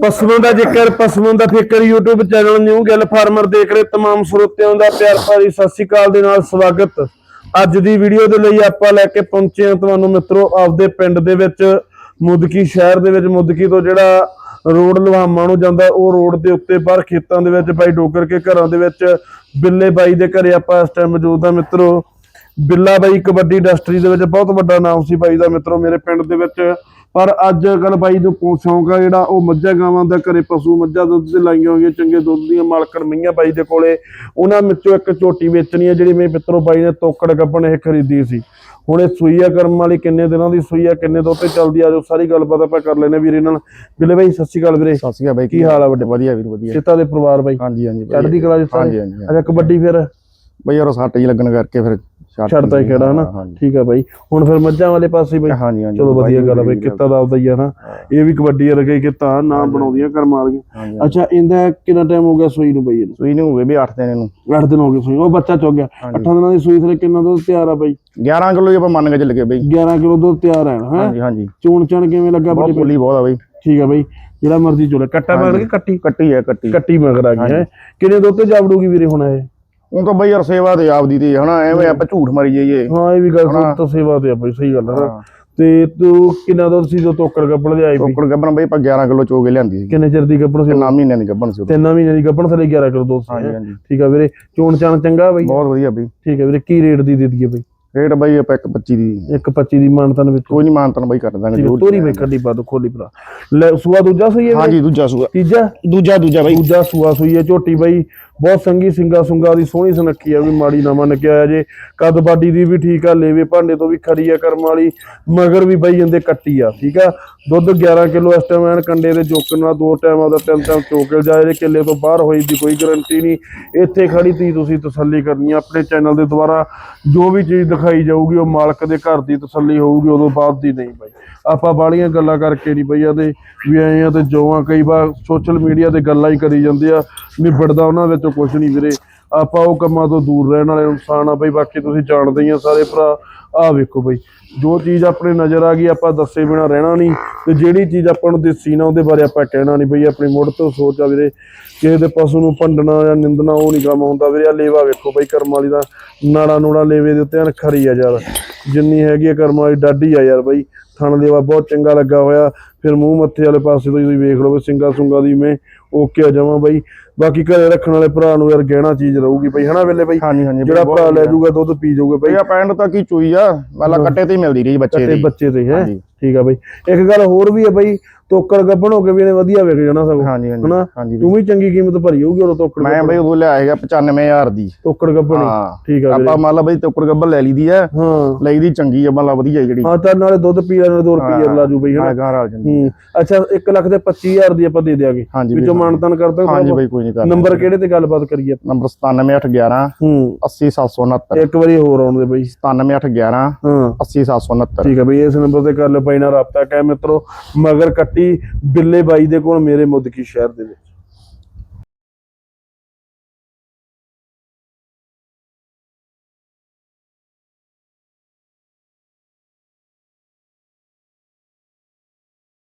ਪਸ਼ੂਆਂ ਦਾ ਜ਼ਿਕਰ ਪਸ਼ੂਆਂ ਦਾ ਫਿਕਰ YouTube channel new Gill farmer ਦੇਖ ਰਹੇ तमाम ਸਰੋਤਿਆਂ ਦਾ ਪਿਆਰ ਭਰੀ ਸਤਿ ਸ਼੍ਰੀ ਅਕਾਲ ਦੇ ਨਾਲ ਸਵਾਗਤ ਅੱਜ ਦੀ ਵੀਡੀਓ ਦੇ ਲਈ ਆਪਾਂ ਲੈ ਕੇ ਪਹੁੰਚੇ ਹਾਂ ਤੁਹਾਨੂੰ ਮਿੱਤਰੋ ਆਪਦੇ ਪਿੰਡ ਦੇ ਵਿੱਚ ਮੁਦਕੀ ਸ਼ਹਿਰ ਦੇ ਵਿੱਚ ਮੁਦਕੀ ਤੋਂ ਜਿਹੜਾ ਰੋਡ ਲਵਾਮਾ ਨੂੰ ਜਾਂਦਾ ਉਹ ਰੋਡ ਦੇ ਉੱਤੇ ਬਾਹਰ ਖੇਤਾਂ ਦੇ ਵਿੱਚ ਬਾਈ ਡੋਗਰ ਕੇ ਘਰਾਂ ਦੇ ਵਿੱਚ ਬਿੱਲੇ ਬਾਈ ਦੇ ਘਰੇ ਆਪਾਂ ਇਸ ਟਾਈਮ ਮੌਜੂਦ ਆ ਮਿੱਤਰੋ ਬਿੱਲਾ ਬਾਈ ਕਬੱਡੀ ਇੰਡਸਟਰੀ ਦੇ ਵਿੱਚ ਬਹੁਤ ਵੱਡਾ ਨਾਮ ਸੀ ਬਾਈ ਦਾ ਮਿੱਤਰੋ ਮੇਰੇ ਪਿੰਡ ਦੇ ਵਿੱਚ ਪਰ ਅੱਜ ਕੱਲ ਬਾਈ ਕੋ ਸ਼ੌਂਕ ਆ ਜਿਹੜਾ ਉਹ ਮੱਝਾਂ ਗਾਵਾਂ ਦਾ ਘਰੇ ਪਸ਼ੂ ਮੱਝਾਂ ਦੁੱਧ ਤੇ ਲਾਈਆਂ ਹੋਈਆਂ ਚੰਗੇ ਦੁੱਧ ਦੀਆਂ ਮਾਲਕਣ ਮਈਆਂ ਬਾਈ ਦੇ ਕੋਲੇ। ਉਹਨਾਂ ਵਿੱਚੋਂ ਇੱਕ ਝੋਟੀ ਵੇਚਣੀ ਹੈ ਜਿਹੜੀ ਮੇਰੇ ਮਿੱਤਰੋ ਬਾਈ ਨੇ ਤੋਕੜ ਗੱਪਣ ਇਹ ਖਰੀਦੀ ਸੀ। ਹੁਣ ਇਹ ਸੂਈ ਆ ਕਰਮ ਵਾਲੀ ਕਿੰਨੇ ਦਿਨਾਂ ਦੀ ਸੂਈ ਆ ਕਿੰਨੇ ਦੁੱਧ ਤੇ ਚੱਲਦੀ ਆ ਜੋ ਸਾਰੀ ਗੱਲਬਾਤ ਆਪਾਂ ਕਰ ਲੈਨੇ ਵੀਰੇ ਨਾਲ। ਬਿੱਲੇ ਬਾਈ ਸਤਿ ਸ਼੍ਰੀ ਅਕਾਲ ਵੀਰੇ। ਸਤਿ ਸ਼੍ਰੀ ਅਕਾਲ ਬਾਈ ਕੀ ਹਾਲ ਆ? ਵੱਡੇ ਵਧੀਆ ਵੀਰ ਵਧੀਆ। ਚਿੱਤਾ ਦੇ ਪਰਿਵਾਰ ਬਾਈ। ਹਾਂਜੀ ਹਾਂਜੀ। ਚੜ੍ਹਦੀ ਕਲਾ ਜਿੱਤਾ ਹਾਂਜੀ ਹਾਂਜੀ ਅੱਛਾ ਕਬੱਡੀ ਫਿਰ? ਬਾਈ ਯਾਰ ਸੱਟ ਜੀ ਲੱਗਣ ਕਰਕੇ ਫਿਰ ਛੱਡਤਾ ਹੀ ਕਿਹੜਾ ਹਨਾ? ਠੀਕ ਆ ਬਾਈ। ਹੁਣ ਫਿਰ ਮੱਝਾਂ ਵਾਲੇ ਪਾਸੇ ਬਾਈ। ਹਾਂਜੀ ਹਾਂਜੀ ਚਲੋ ਵਧੀਆ ਗੱਲ ਆ ਬਈ ਕਿੱਤਾ ਦਾ ਆਪਦਾ ਹੀ ਆ ਨਾ ਇਹ ਵੀ ਕਬੱਡੀ ਵਰਗਾ ਹੀ ਕਿੱਤਾ ਨਾਮ ਬਣਾਉਂਦੀਆਂ ਕਰਮ ਵਾਲੀਆਂ। ਅੱਛਾ ਇਹਦਾ ਕਿੰਨਾ ਟਾਈਮ ਹੋ ਗਿਆ ਸੂਈ ਨੂੰ ਬਈ ਇਹਨੂੰ? ਸੂਈ ਨੂੰ ਹੋ ਗਏ ਵੀ 8 ਦਿਨ ਨੂੰ 8 ਦਿਨ ਹੋ ਗਏ ਸੂਈ ਉਹ ਬੱਚਾ ਚੁੱਕ ਗਿਆ। 8 ਦਿਨਾਂ ਦੀ ਸੂਈ ਥਲੇ ਕਿੰਨਾ ਦੁੱਧ ਤਿਆਰ ਆ ਬਈ? 11 ਕਿਲੋ ਆਪਾਂ ਮੰਨ ਕੇ ਚੱਲ ਗਏ ਬਾਈ। 11 ਕਿਲੋ ਦੁੱਧ ਤਿਆਰ ਹੈ? ਹਾਂਜੀ ਹਾਂਜੀ। ਚੂਣ ਚਣ ਕਿਵੇਂ ਲੱਗਾ ਬਈ? ਪੁੱਲੀ ਬਹੁਤ ਆ ਬਾਈ। ਠੀਕ ਆ ਬਈ। ਜਿਹੜਾ ਮਰਜ਼ੀ ਚੋਲੇ। ਕੱਟਾ ਮਗਰ ਕਿ ਕੱਟੀ? ਕੱਟੀ ਹੈ ਕੱਟੀ। ਕੱਟੀ ਮਗਰ ਆ ਗਈ ਹੈ? ਕਿੰਨੇ ਦੁੱਧ ਤੇ ਜਾਵੜੂਗੀ ਵੀਰੇ ਹੁਣ ਇਹ? ਉਹ ਤਾਂ ਬਾਈ ਯਾਰ ਸੇਵਾ ਤੇ ਆਪਦੀ ਤੇ ਹਨਾ ਐਵੇਂ ਆਪਾਂ ਝੂਠ ਮਾਰੀ ਜਾਈਏ। ਹਾਂ ਇਹ ਵੀ ਗੱਲ ਤਾਂ ਸੇਵਾ ਤੇ ਆ ਬਈ ਸਹੀ ਗੱਲ ਹੈ। ਤੇ ਤੂੰ ਕਿੰਨਾ ਦੁੱਧ ਸੀ ਜੋ ਤੋਕੜ ਕੱਪੜ ਦੇ ਆਈ ਬਈ ਟੋਕੜ ਗੱਬਣ ਬਾਈ ਆਪਾਂ 11 ਕਿਲੋ ਚੋ ਕੇ ਲਿਆਂਦੀ ਸੀ। ਕਿੰਨੇ ਚਿਰ ਦੀ ਕੱਪੜ ਸੀ? ਤੇ 9 ਮਹੀਨਿਆਂ ਦੀ ਗੱਬਣ ਸੀ ਉਦੋਂ। ਤਿੰਨ ਮਹੀਨੇ ਦੀ ਕੱਪੜ ਥਲੇ 11 ਕਿਲੋ ਸੀ। ਹਾਂਜੀ ਠੀਕ ਆ ਵੀਰੇ ਚੋਣ ਚਾਣ ਚੰਗਾ ਬਈ? ਬਹੁਤ ਵਧੀਆ ਬਾਈ। ਠੀਕ ਹੈ ਵੀਰੇ ਕੀ ਰੇਟ ਦੀ ਦੇ ਦਈਏ ਬਈ? ਰੇਟ ਬਾਈ ਆਪਾਂ 125 ਦੀ। 125 ਦੀ ਮਾਨਤਨ ਵਿੱਚ। ਕੋਈ ਨਹੀਂ ਮਾਨਤਨ ਬਾਈ ਕਰ ਦਾਂਗੇ ਜ਼ਰੂਰ ਤੋਰੀ ਵੇਖਣ ਦੀ ਬਾਤ ਖੋਲੀ ਭਰਾ। ਲੈ ਸੂਆ ਦੂਜਾ ਹੈ ਵੀਰੇ? ਹਾਂਜੀ ਦੂਜਾ ਸੂਆ। ਤੀਜਾ? ਦੂਜਾ ਦੂਜਾ ਬਾਈ। ਦੂਜਾ ਸੂਆ ਸੂਈ ਹੈ ਝੋਟੀ ਬਾਈ। ਬਹੁਤ ਸੰਗੀ ਸਿੰਗਾ ਸੁੰਗਾ ਦੀ ਸੋਹਣੀ ਸੁਨੱਖੀ ਆ ਵੀ ਮਾੜੀ ਨਾ ਮੰਨ ਕੇ ਜੇ। ਕੱਦ ਬਾਡੀ ਦੀ ਵੀ ਠੀਕ ਆ, ਲੇਵੇ ਭਾਂਡੇ ਤੋਂ ਵੀ ਖਰੀ ਆ ਕਰਮ ਵਾਲੀ, ਮਗਰ ਵੀ ਬਈ ਜਾਂਦੇ ਕੱਟੀ ਆ, ਠੀਕ ਆ? ਦੁੱਧ 11 ਕਿਲੋ ਇਸ ਟਾਈਮ ਐਨ ਕੰਡੇ ਦੇ ਚੋਕਣ ਨਾਲ ਦੋ ਟਾਈਮ ਆਦਾ ਟਾਈਮ ਟਾਈਮ ਚੋਕਲ ਜਾਏ ਜੇ ਕਿੱਲੇ ਤੋਂ ਬਾਹਰ ਹੋਈ ਦੀ ਕੋਈ ਗਰੰਟੀ ਨਹੀਂ। ਇੱਥੇ ਖੜੀ ਤੀ ਤੁਸੀਂ ਤਸੱਲੀ ਕਰਨੀ ਆ, ਆਪਣੇ ਚੈਨਲ ਦੇ ਦੁਆਰਾ ਜੋ ਵੀ ਚੀਜ਼ ਦਿਖਾਈ ਜਾਊਗੀ, ਉਹ ਮਾਲਕ ਦੇ ਘਰ ਦੀ ਤਸੱਲੀ ਹੋਊਗੀ, ਉਦੋਂ ਬਾਅਦ ਦੀ ਨਹੀਂ ਬਾਈ। ਆਪਾਂ ਬਾਲੀਆਂ ਗੱਲਾਂ ਕਰਕੇ ਨਹੀਂ ਬਈਆ ਤੇ ਵੀ ਆਏ ਆ ਤੇ ਜੋ ਕਈ ਵਾਰ ਸੋਸ਼ਲ ਮੀਡੀਆ ਤੇ ਗੱਲਾਂ ਹੀ ਕਰੀ ਜਾਂਦੇ ਆ, ਨਿਬੜਦਾ ਉਹਨਾਂ ਵਿੱਚ ਕੁਝ ਨਹੀਂ ਵੀਰੇ। ਆਪਾਂ ਉਹ ਕੰਮਾਂ ਤੋਂ ਦੂਰ ਰਹਿਣ ਵਾਲੇ ਇਨਸਾਨ ਆ ਬਈ, ਬਾਕੀ ਤੁਸੀਂ ਜਾਣਦੇ ਹੀ ਆ ਸਾਰੇ ਭਰਾ। ਆਹ ਵੇਖੋ ਬਈ, ਜੋ ਚੀਜ਼ ਆਪਣੇ ਨਜ਼ਰ ਆ ਗਈ, ਆਪਾਂ ਦੱਸੇ ਬਿਨਾ ਰਹਿਣਾ ਨਹੀਂ। ਤੇ ਜਿਹੜੀ ਚੀਜ਼ ਆਪਾਂ ਨੂੰ ਦਿਸੀ ਨਾ, ਉਹਦੇ ਬਾਰੇ ਆਪਾਂ ਕਹਿਣਾ ਨਹੀਂ ਬਈ, ਆਪਣੀ ਮੁੱਢ ਤੋਂ ਸੋਚ ਆ ਵੀਰੇ। ਕਿਸੇ ਦੇ ਪਸ਼ੂ ਨੂੰ ਭੰਡਣਾ ਜਾਂ ਨਿੰਦਣਾ, ਉਹ ਨਹੀਂ ਕੰਮ ਹੁੰਦਾ ਵੀਰੇ। ਆ ਲੇਵਾ ਵੇਖੋ ਬਈ, ਕਰਮ ਵਾਲੀ ਦਾ ਨਾੜਾ ਨੂੜਾ ਲੇਵੇ ਦੇ ਉੱਤੇ ਐਨ ਖਰੀ ਆ ਯਾਰ। ਜਿੰਨੀ ਹੈਗੀ ਆ ਕਰਮ ਵਾਲੀ, ਡਾਢੀ ਆ ਯਾਰ ਬਈ। ਥਣ ਲੇਵਾ ਬਹੁਤ ਚੰਗਾ ਲੱਗਾ ਹੋਇਆ। ਫਿਰ ਮੂੰਹ ਮੱਥੇ ਵਾਲੇ ਪਾਸੇ ਤੋਂ ਤੁਸੀਂ ਵੇਖ ਲਓ ਸਿੰਗਾ ਸੁੰਗਾ ਦੀ ਮੈਂ ਓਕੇ ਆ ਜਾਵਾਂ ਬਈ। ਬਾਕੀ ਘਰੇ ਰੱਖਣ ਵਾਲੇ ਭਰਾ ਨੂੰ ਯਾਰ ਗਹਿਣਾ ਚੀਜ਼ ਰਹੂਗੀ ਬਈ ਹਨਾ ਵੇਲੇ ਬਈ? ਹਾਂਜੀ ਹਾਂਜੀ ਜਿਹੜਾ ਭਰਾ ਲੈ ਜਾਊਗਾ ਦੁੱਧ ਪੀ ਜਾਊਗਾ ਬਈ। ਆ ਪੈਂਟ ਤਾਂ ਕੀ ਚੋਈ ਆ? ਵਾਲਾ ਕੱਟੇ ਤੇ ਹੀ ਮਿਲਦੀ ਰਹੀ ਬੱਚੇ ਦੀ। ਬੱਚੇ ਤੇ ਹੈ। ਠੀਕ ਆ ਬਈ। ਇੱਕ ਗੱਲ ਹੋਰ ਵੀ ਹੈ ਬਈ ਤੋਕੜ ਗੱਬਣ ਹੋ ਕੇ ਵੀ ਇਹਨੇ ਵਧੀਆ ਵਿਕ ਜਾਣਾ ਸਗੋਂ ਹਾਂਜੀ ਹਾਂਜੀ ਹਨਾ? ਹਾਂਜੀ। ਤੂੰ ਵੀ ਚੰਗੀ ਕੀਮਤ ਭਰੀ ਹੋਊਗੀ ਉਹ ਤੋਕੜ ਮੈਂ ਬਈ ਉਦੋਂ ਲਿਆ ਹੈਗਾ 95000 ਦੀ। ਤੋਕੜ ਗੱਬਣ ਹਾਂ। ਠੀਕ ਆ ਆਪਾਂ ਮੰਨ ਲਾ ਬਈ ਟੋਕਰ ਗੱਬਲ ਲੈ ਲਈਦੀ ਆ। ਹਾਂ। ਲਈ ਦੀ ਚੰਗੀ ਆ ਮੰਨ ਲਾ ਵਧੀਆ ਜਿਹੜੀ। ਹਾਂ ਤਾਂ ਨਾਲੇ ਦੁੱਧ ਪੀ ਲੈਣ 2 ਰੁਪਏ ਲਾ ਜੂ ਬਈ ਹਨਾ? ਹਾਂ ਗਾਂ ਰਲ ਜਾਂਦੀ। ਹੂੰ। ਅੱਛਾ 1 ਲੱਖ ਦੇ 25000 ਦੀ ਆਪਾਂ ਦੇ ਦਿਆਂਗੇ। ਹਾਂਜੀ ਵਿੱਚੋਂ ਮਾਨਤਨ ਕਰ ਦਾਂਗੇ ਹਾਂਜੀ ਬਈ ਕੋਈ ਨਹੀਂ ਕਰ ਨੰਬਰ ਕਿਹੜੇ ਤੇ ਗੱਲਬਾਤ ਕਰੀਏ? ਨੰਬਰ 97811 ਹੂੰ। 80769 ਇੱਕ ਵਾਰੀ ਹੋਰ ਆਉਣ ਦੇ ਬਈ। 97811 ਹਾਂ। 80769 ਠੀਕ ਹੈ ਬਈ ਇਸ ਨੰਬਰ ਤੇ ਕਰ ਲਿਓ ਬਾਈ ਨਾਲ ਰਾਬਤਾ ਕਹਿ ਮਿੱਤਰੋ। ਮਗਰ ਕੱਟੀ ਬਿੱਲੇ ਬਾਈ ਦੇ ਕੋਲ ਮੇਰੇ ਮੁੱਦਕੀ ਸ਼ਹਿਰ ਦੇ ਵਿੱਚ।